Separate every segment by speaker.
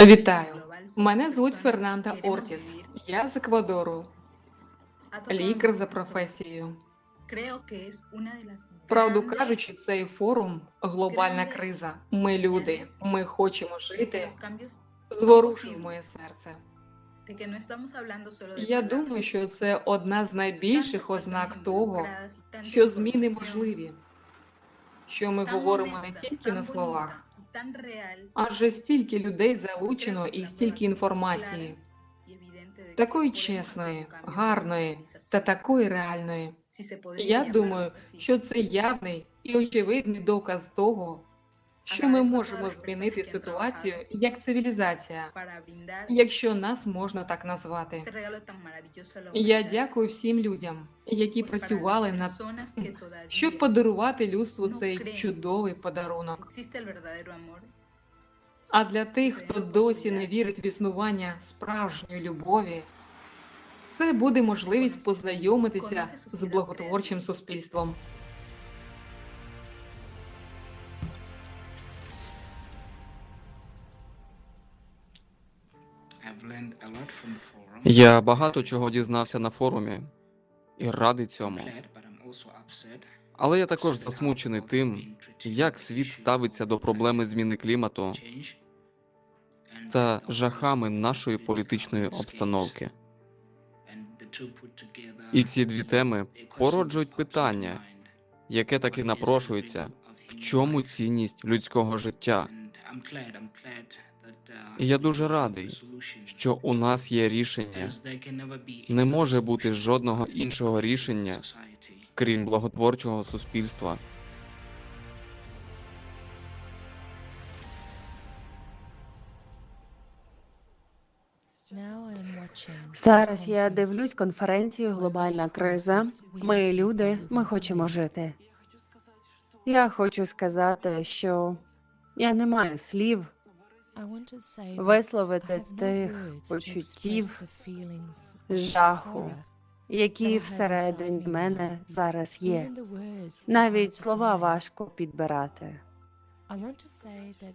Speaker 1: Вітаю. Мене звуть Фернанда Ортіс. Я з Еквадору, лікар за професією. Правду кажучи, цей форум глобальна криза. Ми люди, ми хочемо жити. Зворушив моє серце. Я думаю, що це одна з найбільших ознак того, що зміни можливі. Що ми говоримо не тільки на словах, адже стільки людей залучено і стільки інформації, такої чесної, гарної та такої реальної. Я думаю, що це явний і очевидний доказ того, що ми можемо змінити ситуацію як цивілізація, якщо нас можна так назвати. Я дякую всім людям, які працювали над щоб подарувати людству цей чудовий подарунок. А для тих, хто досі не вірить в існування справжньої любові, це буде можливість познайомитися з благотворчим суспільством.
Speaker 2: Я багато чого дізнався на форумі і радий цьому. Але я також засмучений тим, як світ ставиться до проблеми зміни клімату та жахами нашої політичної обстановки. І ці дві теми породжують питання, яке таки напрошується: в чому цінність людського життя? І я дуже радий, що у нас є рішення. Не може бути жодного іншого рішення, крім благотворчого суспільства.
Speaker 3: Зараз я дивлюсь конференцію Глобальна криза. Ми люди, ми хочемо жити. Я хочу сказати, що я не маю слів
Speaker 4: висловити тих почуттів,
Speaker 3: жаху, які всередині мене зараз є. Навіть слова важко підбирати.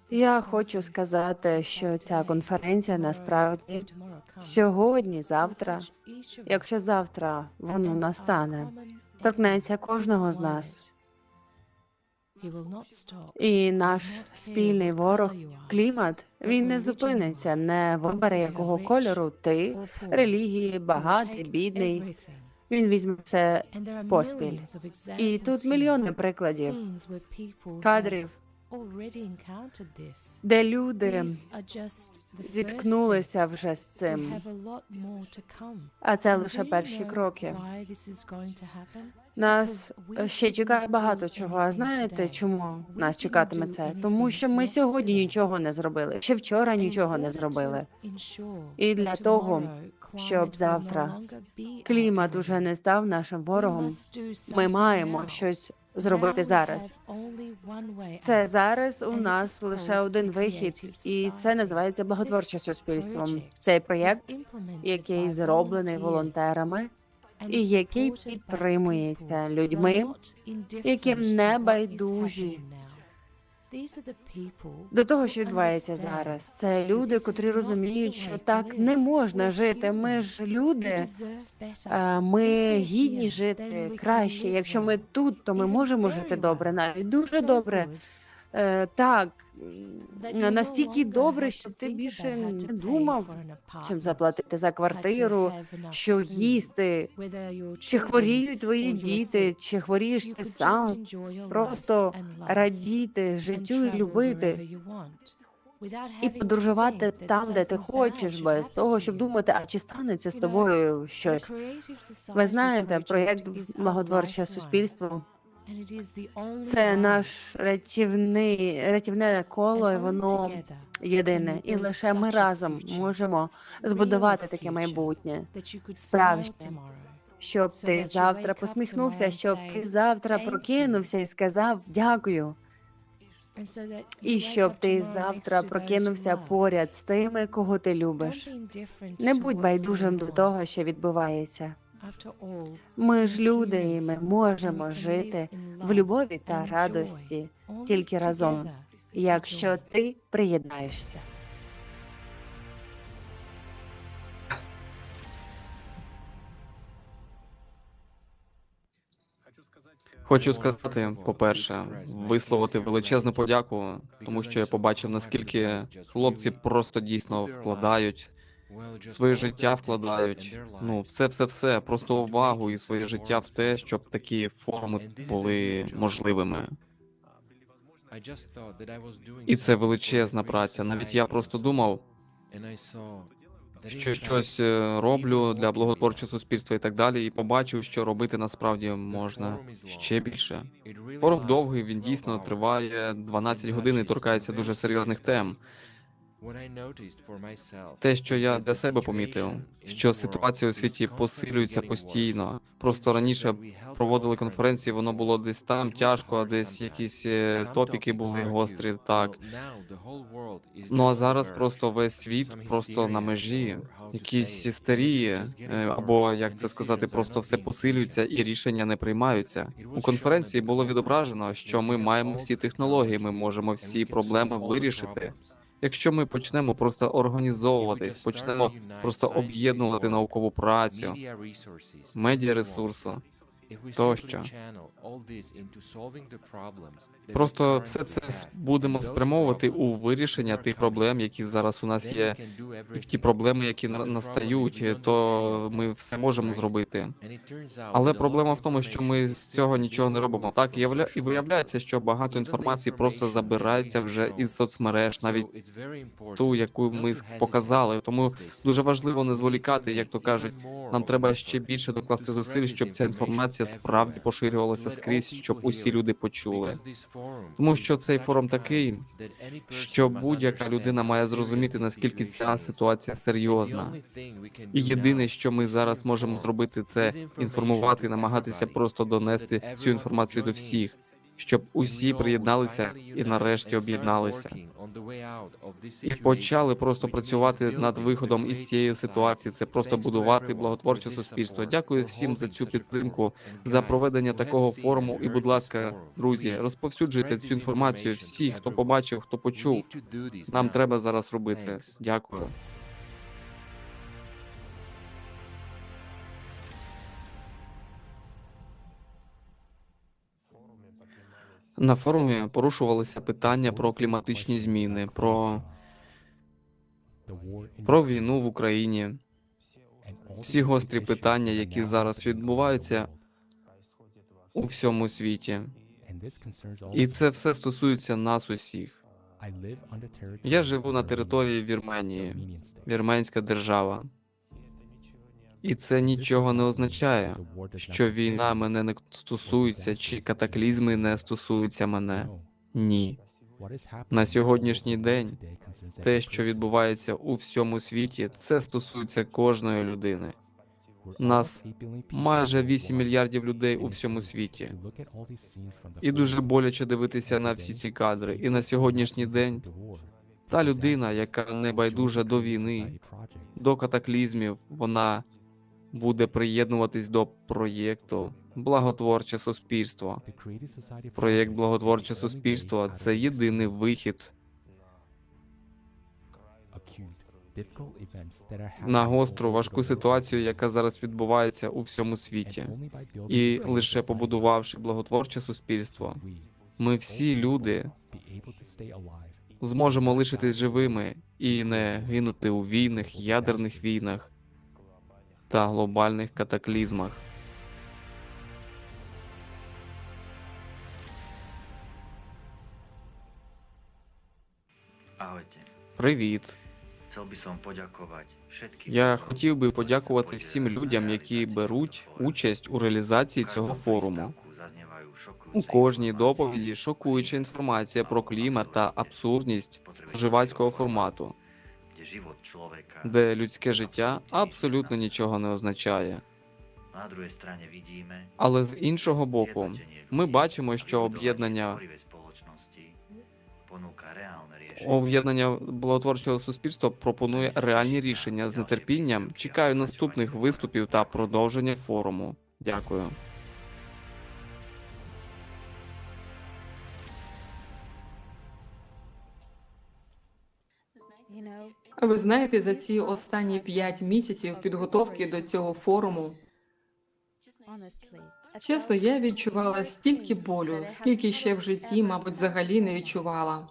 Speaker 3: Я хочу сказати, що ця конференція насправді сьогодні, завтра, якщо завтра воно настане, торкнеться кожного з нас. І наш спільний ворог клімат він не зупиниться, не вибере якого кольору ти, релігії, багатий, бідний. Він візьме все поспіль. І тут мільйони прикладів, кадрів, де люди зіткнулися вже з цим. А це лише перші кроки. Нас ще чекає багато чого. А знаєте, чому нас чекатиме це? Тому що ми сьогодні нічого не зробили. Ще вчора нічого не зробили. І для того, щоб завтра клімат уже не став нашим ворогом, ми маємо щось зробити зараз. Це зараз у нас лише один вихід, і це називається благотворче суспільство. Цей проєкт, який зроблений волонтерами, і який підтримується людьми, яким не байдужі до того, що відбувається зараз. Це люди, котрі розуміють, що так не можна жити. Ми ж люди, ми гідні жити краще. Якщо ми тут, то ми можемо жити добре, навіть дуже добре. Е, Так настільки добре, що ти більше не думав, чим заплатити за квартиру, що їсти, чи хворіють твої діти, чи хворієш ти сам. Просто радіти життю і любити. І подорожувати там, де ти хочеш, без того, щоб думати, а чи станеться з тобою щось. Ви знаєте, проєкт благотворче суспільство це наш рятівний рятівне коло, і воно єдине. І лише ми разом можемо збудувати таке майбутнє, справжнє. щоб ти завтра посміхнувся, щоб ти завтра прокинувся і сказав дякую. І щоб ти завтра прокинувся поряд з тими, кого ти любиш. Не будь байдужим до того, що відбувається. Ми ж люди, і ми можемо жити в любові та радості тільки разом. якщо ти приєднаєшся.
Speaker 2: Хочу сказати, по-перше, висловити величезну подяку, тому що я побачив, наскільки хлопці просто дійсно вкладають своє життя, вкладають. Ну, все, все, все, просто увагу і своє життя в те, щоб такі форуми були можливими. І це величезна праця. Навіть я просто думав, що щось е, роблю для благотворчого суспільства і так далі, і побачив, що робити насправді можна ще більше. Форум довгий, він дійсно триває 12 годин і торкається дуже серйозних тем. Те, що я для себе помітив, що ситуація у світі посилюється постійно. Просто раніше проводили конференції, воно було десь там тяжко, а десь якісь е, топіки були гострі. Так. Ну а зараз просто весь світ просто на межі, якісь істерії, е, або як це сказати, просто все посилюється і рішення не приймаються. У конференції було відображено, що ми маємо всі технології, ми можемо всі проблеми вирішити. Якщо ми почнемо просто організовуватись, почнемо просто об'єднувати наукову працю, медіаресурсу, тощо. Просто все це будемо спрямовувати у вирішення тих проблем, які зараз у нас є, і в ті проблеми, які на- настають, то ми все можемо зробити. Але проблема в тому, що ми з цього нічого не робимо. Так і виявляється, що багато інформації просто забирається вже із соцмереж, навіть ту, яку ми показали. Тому дуже важливо не зволікати, як то кажуть. Нам треба ще більше докласти зусиль, щоб ця інформація справді поширювалася скрізь, щоб усі люди почули. Тому що цей форум такий, що будь-яка людина має зрозуміти, наскільки ця ситуація серйозна. І єдине, що ми зараз можемо зробити, це інформувати, намагатися просто донести цю інформацію до всіх, щоб усі приєдналися і нарешті об'єдналися. І почали просто працювати над виходом із цієї ситуації. Це просто будувати благотворче суспільство. Дякую всім за цю підтримку, за проведення такого форуму. І, будь ласка, друзі, розповсюджуйте цю інформацію. Всі, хто побачив, хто почув. Нам треба зараз робити. Дякую. На форумі порушувалися питання про кліматичні зміни, про, про війну в Україні, всі гострі питання, які зараз відбуваються у всьому світі. І це все стосується нас усіх. Я живу на території Вірменії, вірменська держава. І це нічого не означає, що війна мене не стосується, чи катаклізми не стосуються мене. Ні.
Speaker 5: На сьогоднішній день
Speaker 2: Те, що відбувається у всьому світі, це стосується кожної людини.
Speaker 5: Нас
Speaker 2: Майже 8 мільярдів людей у всьому світі. І дуже боляче дивитися на всі ці кадри. І на сьогоднішній день та людина, яка не байдужа до війни, до катаклізмів, вона буде приєднуватись до проєкту Благотворче суспільство. Проєкт Благотворче суспільство це єдиний вихід на гостру важку ситуацію, яка зараз відбувається у всьому світі. І лише побудувавши благотворче суспільство, ми всі люди зможемо лишитись живими і не гинути у війнах, ядерних війнах та глобальних катаклізмах.
Speaker 6: Ahojte.
Speaker 2: Привіт!
Speaker 6: Chcel by som poďakovať všetkým.
Speaker 2: Я хотів би подякувати всім людям, які беруть участь у реалізації цього форуму. У кожній доповіді шокуюча інформація про клімат та
Speaker 6: абсурдність споживацького
Speaker 2: формату,
Speaker 6: де
Speaker 2: людське життя абсолютно нічого не означає. Але з іншого боку, ми бачимо, що об'єднання об'єднання благотворчого суспільства пропонує реальні рішення з нетерпінням. Чекаю наступних виступів та продовження форуму. Дякую.
Speaker 1: Ви знаєте, за ці останні п'ять місяців підготовки до цього форуму, чесно, я відчувала стільки болю, скільки ще в житті, мабуть, взагалі не відчувала.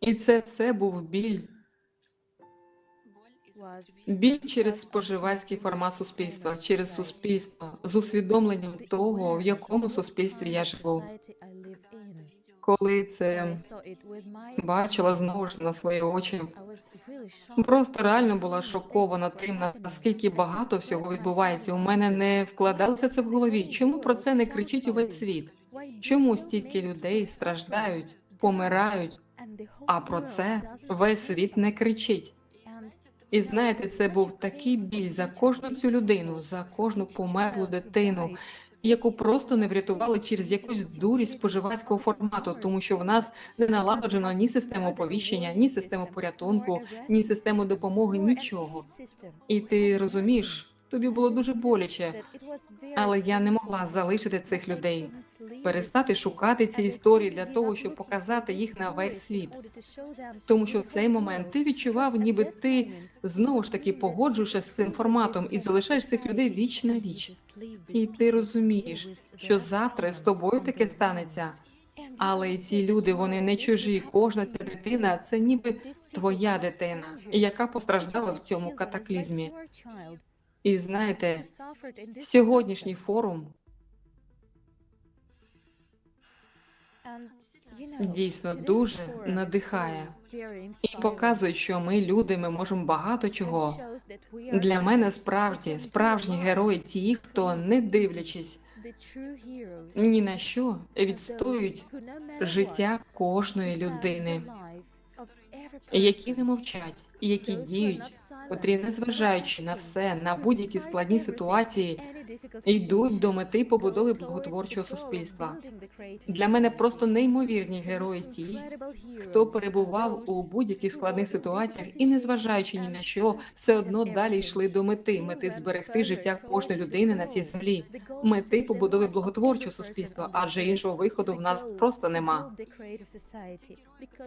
Speaker 1: І це все був біль, біль через споживацький формат суспільства, через суспільство, з усвідомленням того, в якому суспільстві я живу. Коли це бачила знову ж на свої очі, просто реально була шокована тим, наскільки багато всього відбувається. У мене не вкладалося це в голові. Чому про це не кричить увесь світ? Чому стільки людей страждають, помирають, а про це весь світ не кричить? І знаєте, це був такий біль за кожну цю людину, за кожну померлу дитину, яку просто не врятували через якусь дурість споживацького формату, тому що в нас не налагоджено ні систему оповіщення, ні систему порятунку, ні систему допомоги, нічого. І ти розумієш, тобі було дуже боляче, але я не могла залишити цих людей, перестати шукати ці історії для того, щоб показати їх на весь світ. Тому що в цей момент ти відчував, ніби ти знову ж таки погоджуєшся з цим форматом і залишаєш цих людей віч на віч. І ти розумієш, що завтра з тобою таке станеться. Але ці люди вони не чужі. Кожна ця дитина це ніби твоя дитина, яка постраждала в цьому катаклізмі. І знаєте, сьогоднішній форум дійсно дуже надихає і показує, що ми люди, ми можемо багато чого. Для мене справді справжні герої ті, хто не дивлячись ні на що відстоюють життя кожної людини, які не мовчать, і які діють, котрі, незважаючи на все, на будь-які складні ситуації, йдуть до мети побудови благотворчого суспільства. Для мене просто неймовірні герої ті, хто перебував у будь-яких складних ситуаціях і, незважаючи ні на що, все одно далі йшли до мети мети зберегти життя кожної людини на цій землі, мети побудови благотворчого суспільства, адже іншого виходу в нас просто нема.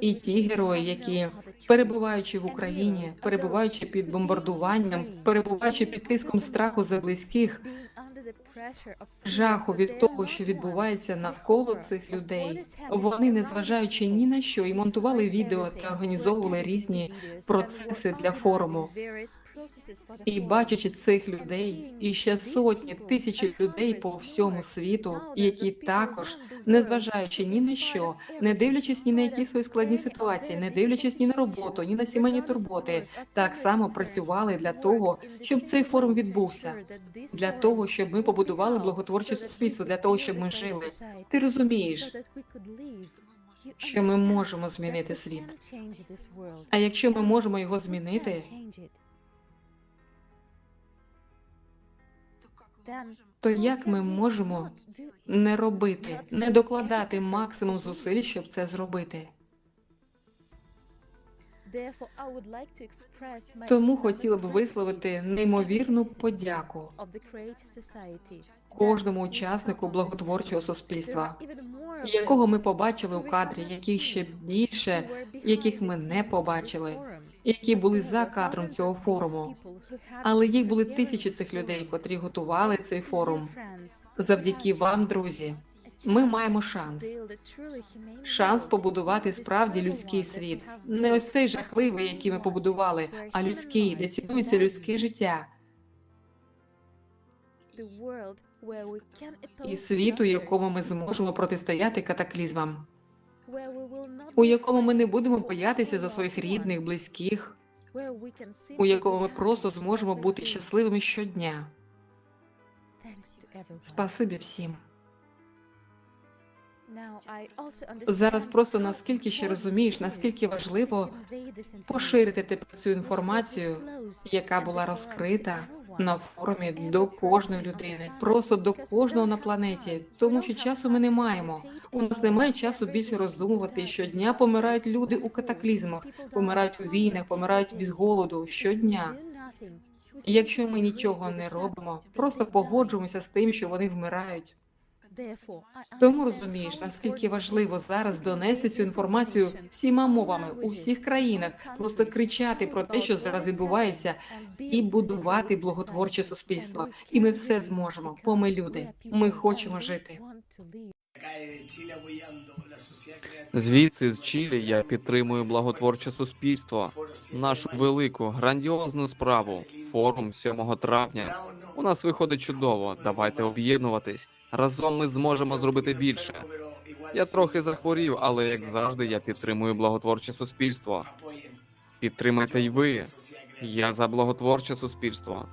Speaker 1: І ті герої, які перебуваючи в Україні, перебуваючи під бомбардуванням, перебуваючи під тиском страху за близьких, жаху від того, що відбувається навколо цих людей. Вони, незважаючи ні на що, і монтували відео та організовували різні процеси для форуму. І бачачи цих людей, і ще сотні тисячі людей по всьому світу, які також, незважаючи ні на що, не дивлячись ні на які свої складні ситуації, не дивлячись ні на роботу, ні на сімейні турботи, так само працювали для того, щоб цей форум відбувся, для того, щоб ми побудували благотворче суспільство, для того, щоб ми жили. Ти розумієш, що ми можемо змінити світ. А якщо ми можемо його змінити, то як ми можемо не робити, не докладати максимум зусиль, щоб це зробити? Тому хотіла б висловити неймовірну подяку кожному учаснику благотворчого суспільства, якого ми побачили у кадрі, яких ще більше, яких ми не побачили, які були за кадром цього форуму. Але їх були тисячі цих людей, котрі готували цей форум. Завдяки вам, друзі, ми маємо шанс. Шанс побудувати справді людський світ, не ось цей жахливий, який ми побудували, а людський, де цінується людське життя, і світ, у якому ми зможемо протистояти катаклізмам, у якому ми не будемо боятися за своїх рідних, близьких, у якому ми просто зможемо бути щасливими щодня. Спасибі всім. Зараз просто наскільки ще розумієш, наскільки важливо поширити тепер цю інформацію, яка була розкрита на форумі до кожної людини, просто до кожного на планеті, тому що часу ми не маємо. У нас немає часу більше роздумувати. Щодня помирають люди у катаклізмах, помирають у війнах, помирають без голоду щодня. Якщо ми нічого не робимо, просто погоджуємося з тим, що вони вмирають. Тому розумієш, наскільки важливо зараз донести цю інформацію всіма мовами у всіх країнах, просто кричати про те, що зараз відбувається, і будувати благотворче суспільство. І ми все зможемо, бо ми люди. Ми хочемо жити.
Speaker 2: Звідси з Чилі я підтримую благотворче суспільство, нашу велику грандіозну справу. Форум 7 травня. У нас виходить чудово. Давайте об'єднуватись. Разом ми зможемо зробити більше. Я трохи захворів, але як завжди, я підтримую благотворче суспільство. Підтримайте й ви. Я за благотворче суспільство.